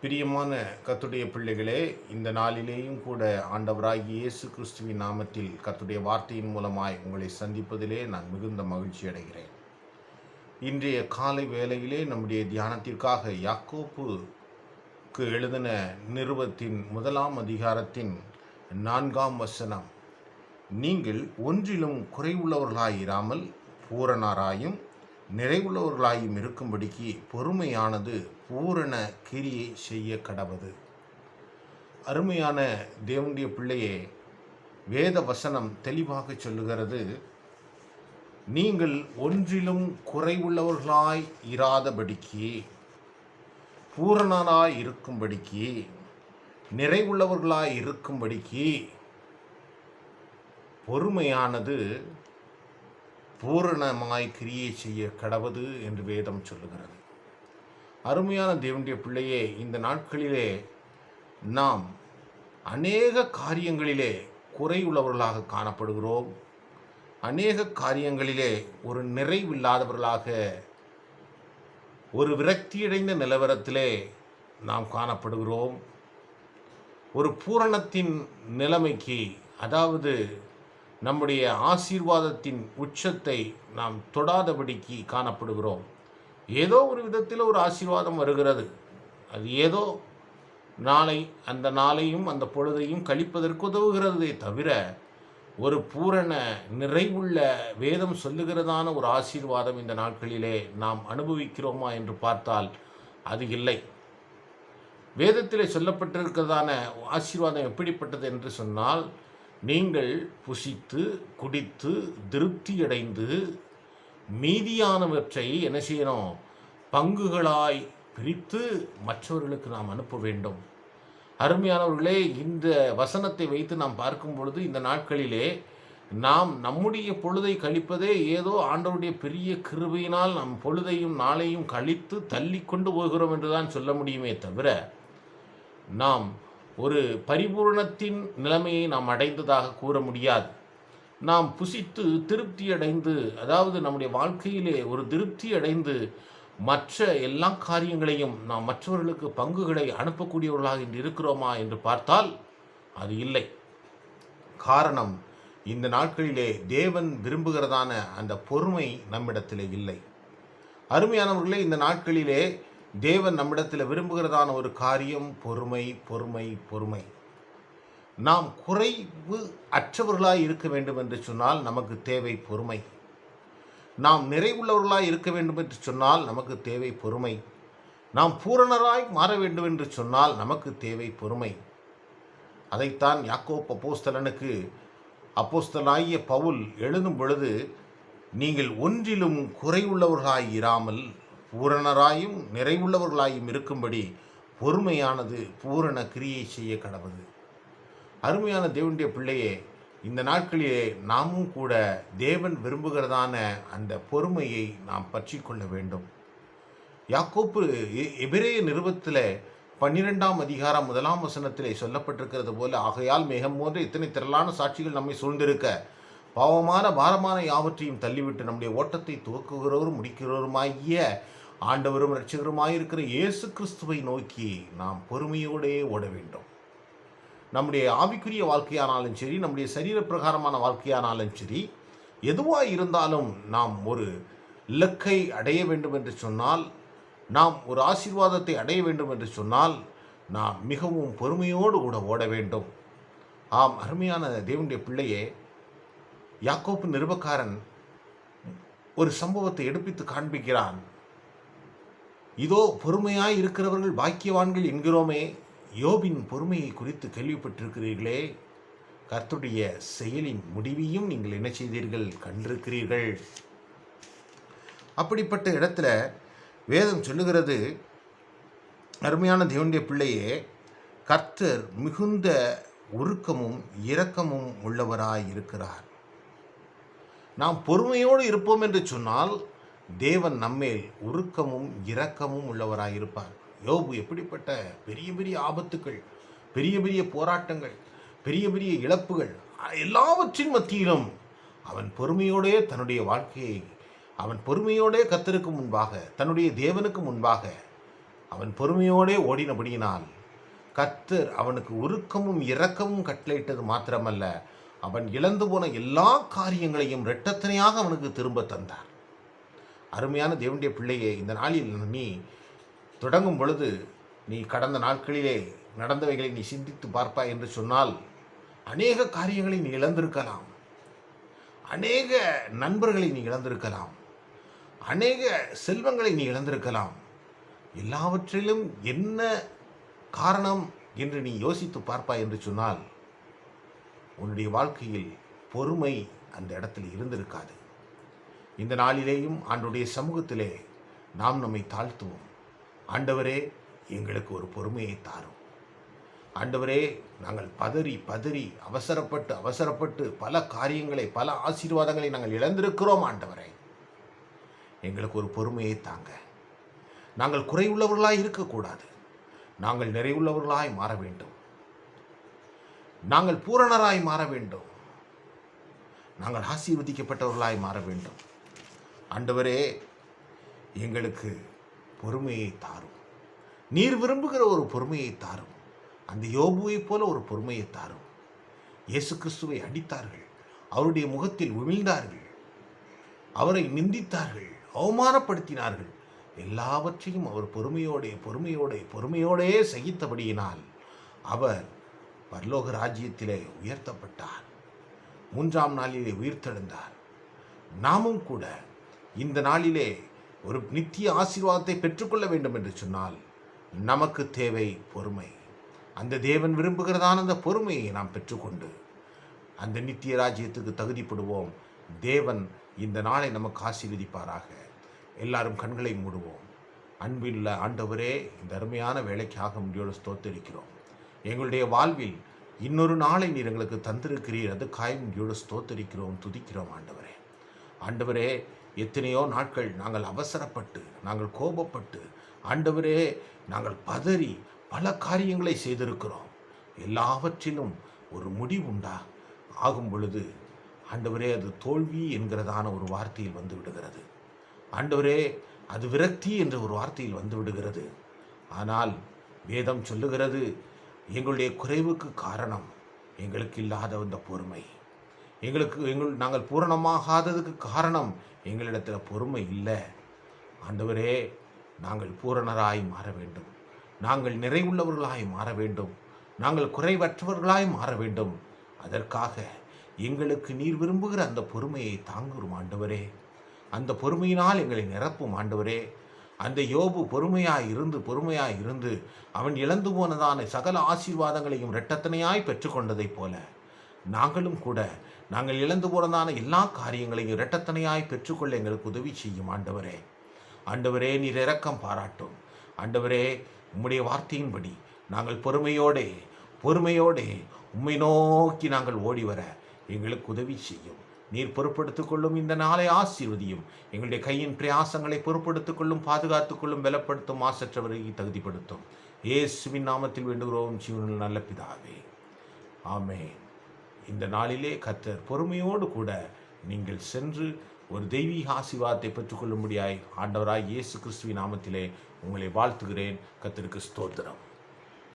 பிரியமான கத்துடைய பிள்ளைகளே இந்த நாளிலேயும் கூட ஆண்டவராகி இயேசு கிறிஸ்துவின் நாமத்தில் கத்துடைய வார்த்தையின் மூலமாய் உங்களை சந்திப்பதிலே நான் மிகுந்த மகிழ்ச்சி அடைகிறேன். இன்றைய காலை வேளையிலே நம்முடைய தியானத்திற்காக யாக்கோப்புக்கு எழுதின நிறுவத்தின் முதலாம் அதிகாரத்தின் நான்காம் வசனம் நீங்கள் ஒன்றிலும் குறைவுள்ளவர்களாயிராமல் பூரணாராயும் நிறைவுள்ளவர்களாயும் இருக்கும்படிக்கு பொறுமையானது பூரண கிரியை செய்ய கடவது. அருமையான தேவனுடைய பிள்ளையே வேத வசனம் தெளிவாக சொல்லுகிறது நீங்கள் ஒன்றிலும் குறைவுள்ளவர்களாய் இராதபடிக்கு பூரணராய் இருக்கும்படிக்கு நிறைவுள்ளவர்களாய் இருக்கும்படிக்கு பொறுமையானது பூரணமாய் கிரியை செய்ய கடவுது என்று வேதம் சொல்லுகிறது. அருமையான தேவனுடைய பிள்ளையே இந்த நாட்களிலே நாம் அநேக காரியங்களிலே குறையுள்ளவர்களாக காணப்படுகிறோம். அநேக காரியங்களிலே ஒரு நிறைவில்லாதவர்களாக ஒரு விரக்தியடைந்த நிலவரத்திலே நாம் காணப்படுகிறோம். ஒரு பூரணத்தின் நிலைமைக்கு அதாவது நம்முடைய ஆசீர்வாதத்தின் உச்சத்தை நாம் தொடாதபடிக்கு காணப்படுகிறோம். ஏதோ ஒரு விதத்தில் ஒரு ஆசீர்வாதம் வருகிறது. அது ஏதோ நாளை அந்த நாளையும் அந்த பொழுதையும் கழிப்பதற்கு உதவுகிறதே தவிர ஒரு பூரண நிறைவுள்ள வேதம் சொல்லுகிறதான ஒரு ஆசீர்வாதம் இந்த நாட்களிலே நாம் அனுபவிக்கிறோமா என்று பார்த்தால் அது இல்லை. வேதத்திலே சொல்லப்பட்டிருக்கிறதான ஆசீர்வாதம் எப்படிப்பட்டது என்று சொன்னால் நீங்கள் புசித்து குடித்து திருப்தியடைந்து மீதியானவற்றை என்ன செய்யணும்? பங்குகளாய் பிரித்து மற்றவர்களுக்கு நாம் அனுப்ப வேண்டும். அருமையானவர்களே இந்த வசனத்தை வைத்து நாம் பார்க்கும் பொழுது இந்த நாட்களிலே நாம் நம்முடைய பொழுதை கழிப்பதே ஏதோ ஆண்டவருடைய பெரிய கிருபையினால் நம் பொழுதையும் நாளையும் கழித்து தள்ளி கொண்டு போகிறோம் என்றுதான் சொல்ல முடியுமே தவிர நாம் ஒரு பரிபூரணத்தின் நிலைமையை நாம் அடைந்ததாக கூற முடியாது. நாம் புசித்து திருப்தி அடைந்து அதாவது நம்முடைய வாழ்க்கையிலே ஒரு திருப்தி அடைந்து மற்ற எல்லா காரியங்களையும் நாம் மற்றவர்களுக்கு பங்குகளை அனுப்பக்கூடியவர்களாக இன்று இருக்கிறோமா என்று பார்த்தால் அது இல்லை. காரணம் இந்த நாட்களிலே தேவன் விரும்புகிறதான அந்த பொறுமை நம்மிடத்திலே இல்லை. அருமையானவர்களே இந்த நாட்களிலே தேவன் நம்மிடத்தில் விரும்புகிறதான ஒரு காரியம் பொறுமை பொறுமை பொறுமை. நாம் குறைவு அற்றவர்களாய் இருக்க வேண்டும் என்று சொன்னால் நமக்கு தேவை பொறுமை. நாம் நிறைவுள்ளவர்களாய் இருக்க வேண்டும் என்று சொன்னால் நமக்கு தேவை பொறுமை. நாம் பூரணராய் மாற வேண்டும் என்று சொன்னால் நமக்கு தேவை பொறுமை. அதைத்தான் யாக்கோப் அப்போஸ்தலனுக்கு அப்போஸ்தலாகிய பவுல் எழுதும் பொழுது நீங்கள் ஒன்றிலும் குறைவுள்ளவர்களாய் இராமல் பூரணராயும் நிறைவுள்ளவர்களாயும் இருக்கும்படி பொறுமையானது பூரண கிரியை செய்ய கடவுது. அருமையான தேவனுடைய பிள்ளையே இந்த நாட்களிலே நாமும் கூட தேவன் விரும்புகிறதான அந்த பொறுமையை நாம் பற்றி கொள்ள வேண்டும். யாக்கோப்பு எ- எபிரேய நிறுவத்தில் பன்னிரெண்டாம் அதிகாரம் முதலாம் வசனத்திலே சொல்லப்பட்டிருக்கிறது போல ஆகையால் மேகம் போன்ற இத்தனை திரளான சாட்சிகள் நம்மை சூழ்ந்திருக்க பாவமான பாரமான யாவற்றையும் தள்ளிவிட்டு நம்முடைய ஓட்டத்தை துவக்குகிறவரும் முடிக்கிறவருமாகிய ஆண்டவரும் இரட்சகருமாயிருக்கிற இயேசு கிறிஸ்துவை நோக்கி நாம் பொறுமையோடே ஓட வேண்டும். நம்முடைய ஆவிக்குரிய வாழ்க்கையானாலும் சரி நம்முடைய சரீர பிரகாரமான வாழ்க்கையானாலும் சரி எதுவாக இருந்தாலும் நாம் ஒரு இலக்கை அடைய வேண்டும் என்று சொன்னால் நாம் ஒரு ஆசீர்வாதத்தை அடைய வேண்டும் என்று சொன்னால் நாம் மிகவும் பொறுமையோடு கூட ஓட வேண்டும். ஆம் அருமையான தேவனுடைய பிள்ளையே யாக்கோப்பு நிருபக்காரன் ஒரு சம்பவத்தை எடுப்பித்து காண்பிக்கிறான். இதோ பொறுமையாய் இருக்கிறவர்கள் பாக்கியவான்கள் என்கிறோமே யோபின் பொறுமையை குறித்து கேள்விப்பட்டிருக்கிறீர்களே. கர்த்தருடைய செயலின் முடிவையும் நீங்கள் என்ன செய்தீர்கள்? கண்டிருக்கிறீர்கள். அப்படிப்பட்ட இடத்துல வேதம் சொல்லுகிறது அருமையான தேவனுடைய பிள்ளையே கர்த்தர் மிகுந்த உருக்கமும் இரக்கமும் உள்ளவராய் இருக்கிறார். நாம் பொறுமையோடு இருப்போம் என்று சொன்னால் தேவன் நம்மேல் உருக்கமும் இரக்கமும் உள்ளவராய் இருப்பார் யோபு எப்படிப்பட்ட பெரிய பெரிய ஆபத்துக்கள் பெரிய பெரிய போராட்டங்கள் பெரிய பெரிய இழப்புகள் எல்லாவற்றின் மத்தியிலும் அவன் பொறுமையோடே தன்னுடைய வாழ்க்கையை அவன் பொறுமையோடே கத்தருக்கு முன்பாக தன்னுடைய தேவனுக்கு முன்பாக அவன் பொறுமையோடே ஓடினபடியினால் கத்தர் அவனுக்கு உருக்கமும் இரக்கமும் கட்டளையிட்டது மாத்திரமல்ல அவன் இழந்து போன எல்லா காரியங்களையும் இரட்டத்தனையாக அவனுக்கு திரும்ப தந்தார். அருமையான தேவனுடைய பிள்ளையே இந்த நாளில் நீ தொடங்கும் பொழுது நீ கடந்த நாட்களிலே நடந்தவைகளை நீ சிந்தித்து பார்ப்பாய் என்று சொன்னால் அநேக காரியங்களை நீ இழந்திருக்கலாம். அநேக நண்பர்களை நீ இழந்திருக்கலாம். அநேக செல்வங்களை நீ இழந்திருக்கலாம். எல்லாவற்றிலும் என்ன காரணம் என்று நீ யோசித்து பார்ப்பாய் என்று சொன்னால் உன்னுடைய வாழ்க்கையில் பொறுமை அந்த இடத்தில் இருந்திருக்காது. இந்த நாளிலேயும் ஆண்டுடைய சமூகத்திலே நாம் நம்மை தாழ்த்துவோம். ஆண்டவரே எங்களுக்கு ஒரு பொறுமையை தாரும். ஆண்டவரே நாங்கள் பதறி பதறி அவசரப்பட்டு அவசரப்பட்டு பல காரியங்களை பல ஆசீர்வாதங்களை நாங்கள் இழந்திருக்கிறோம் ஆண்டவரே. எங்களுக்கு ஒரு பொறுமையை தாங்க. நாங்கள் குறைவுள்ளவர்களாய் இருக்கக்கூடாது. நாங்கள் நிறைவுள்ளவர்களாய் மாற வேண்டும். நாங்கள் பூரணராய் மாற வேண்டும். நாங்கள் ஆசீர்வதிக்கப்பட்டவர்களாய் மாற வேண்டும். ஆண்டவரே எங்களுக்கு பொறுமையை தாரும். நீர் விரும்புகிற ஒரு பொறுமையை தாரும். அந்த யோபுவைப் போல ஒரு பொறுமையை தாரும். இயேசு கிறிஸ்துவை அடித்தார்கள். அவருடைய முகத்தில் உமிழ்ந்தார்கள். அவரை நிந்தித்தார்கள். அவமானப்படுத்தினார்கள். எல்லாவற்றையும் அவர் பொறுமையோடைய பொறுமையோடைய பொறுமையோடே சகித்தபடியினால் அவர் பரலோக ராஜ்யத்திலே உயர்த்தப்பட்டார். மூன்றாம் நாளிலே உயிர்த்தெழுந்தார். நாமும் கூட இந்த நாளிலே ஒரு நித்திய ஆசீர்வாதத்தை பெற்றுக்கொள்ள வேண்டும் என்று சொன்னால் நமக்கு தேவை பொறுமை. அந்த தேவன் விரும்புகிறதான அந்த பொறுமையை நாம் பெற்றுக்கொண்டு அந்த நித்திய ராஜ்யத்துக்கு தகுதிப்படுவோம். தேவன் இந்த நாளை நமக்கு ஆசீர்வதிப்பாராக. எல்லாரும் கண்களை மூடுவோம். அன்பில் ஆண்டவரே இந்த அருமையான வேலைக்காக முடியோடு ஸ்தோத்தரிக்கிறோம். எங்களுடைய வாழ்வில் இன்னொரு நாளை நீர் எங்களுக்கு தந்திருக்கிறீர். அது காயமுடியோடு ஸ்தோத்தரிக்கிறோம் துதிக்கிறோம் ஆண்டவரே. ஆண்டவரே எத்தனையோ நாட்கள் நாங்கள் அவசரப்பட்டு நாங்கள் கோபப்பட்டு ஆண்டவரே நாங்கள் பதறி பல காரியங்களை செய்திருக்கிறோம். எல்லாவற்றிலும் ஒரு முடிவுண்டா? ஆகும் பொழுது ஆண்டவரே அது தோல்வி என்கிறதான ஒரு வார்த்தையில் வந்து விடுகிறது. ஆண்டவரே அது விரக்தி என்ற ஒரு வார்த்தையில் வந்து விடுகிறது. ஆனால் வேதம் சொல்லுகிறது எங்களுடைய குறைவுக்கு காரணம் எங்களுக்கு இல்லாத அந்த பொறுமை. எங்களுக்கு எங்கள் நாங்கள் பூரணமாகாததுக்கு காரணம் எங்களிடத்தில் பொறுமை இல்லை. ஆண்டவரே நாங்கள் பூரணராய் மாற வேண்டும். நாங்கள் நிறைவுள்ளவர்களாய் மாற வேண்டும். நாங்கள் குறைவற்றவர்களாய் மாற வேண்டும். அதற்காக எங்களுக்கு நீர் விரும்புகிற அந்த பொறுமையை தாங்குகிறோம் ஆண்டவரே. அந்த பொறுமையினால் எங்களை நிரப்பும் ஆண்டவரே. அந்த யோபு பொறுமையாய் இருந்து பொறுமையாய் இருந்து அவன் இழந்து போனதான சகல ஆசீர்வாதங்களையும் இரட்டத்தனையாய் பெற்றுக்கொண்டதைப் போல நாங்களும் கூட நாங்கள் இழந்து போனதான எல்லா காரியங்களையும் இரட்டத்தனையாய் பெற்றுக்கொள்ள எங்களுக்கு உதவி செய்யும் ஆண்டவரே. ஆண்டவரே நீர் இரக்கம் பாராட்டும். ஆண்டவரே உம்முடைய வார்த்தையின்படி நாங்கள் பொறுமையோடே பொறுமையோடே உம்மை நோக்கி நாங்கள் ஓடி வர எங்களுக்கு உதவி செய்யும். நீர் பொறுப்படுத்திக் கொள்ளும் இந்த நாளை ஆசீர்வதியும். எங்களுடைய கையின் பிரயாசங்களை பொறுப்படுத்திக் கொள்ளும் பாதுகாத்துக் கொள்ளும் பலப்படுத்தும் ஆசற்றவரை தகுதிப்படுத்தும். இயேசுவின் நாமத்தில் வேண்டுகிறோம் ஜீவனில் நல்ல பிதாவே. ஆமென். இந்த நாளிலே கத்தர் பொறுமையோடு கூட நீங்கள் சென்று ஒரு தெய்வீக ஆசிர்வாதத்தை பெற்றுக்கொள்ளும்படியாய் ஆண்டவராய் இயேசு கிறிஸ்துவின் நாமத்திலே உங்களை வாழ்த்துகிறேன். கத்திற்கு ஸ்தோத்திரம்.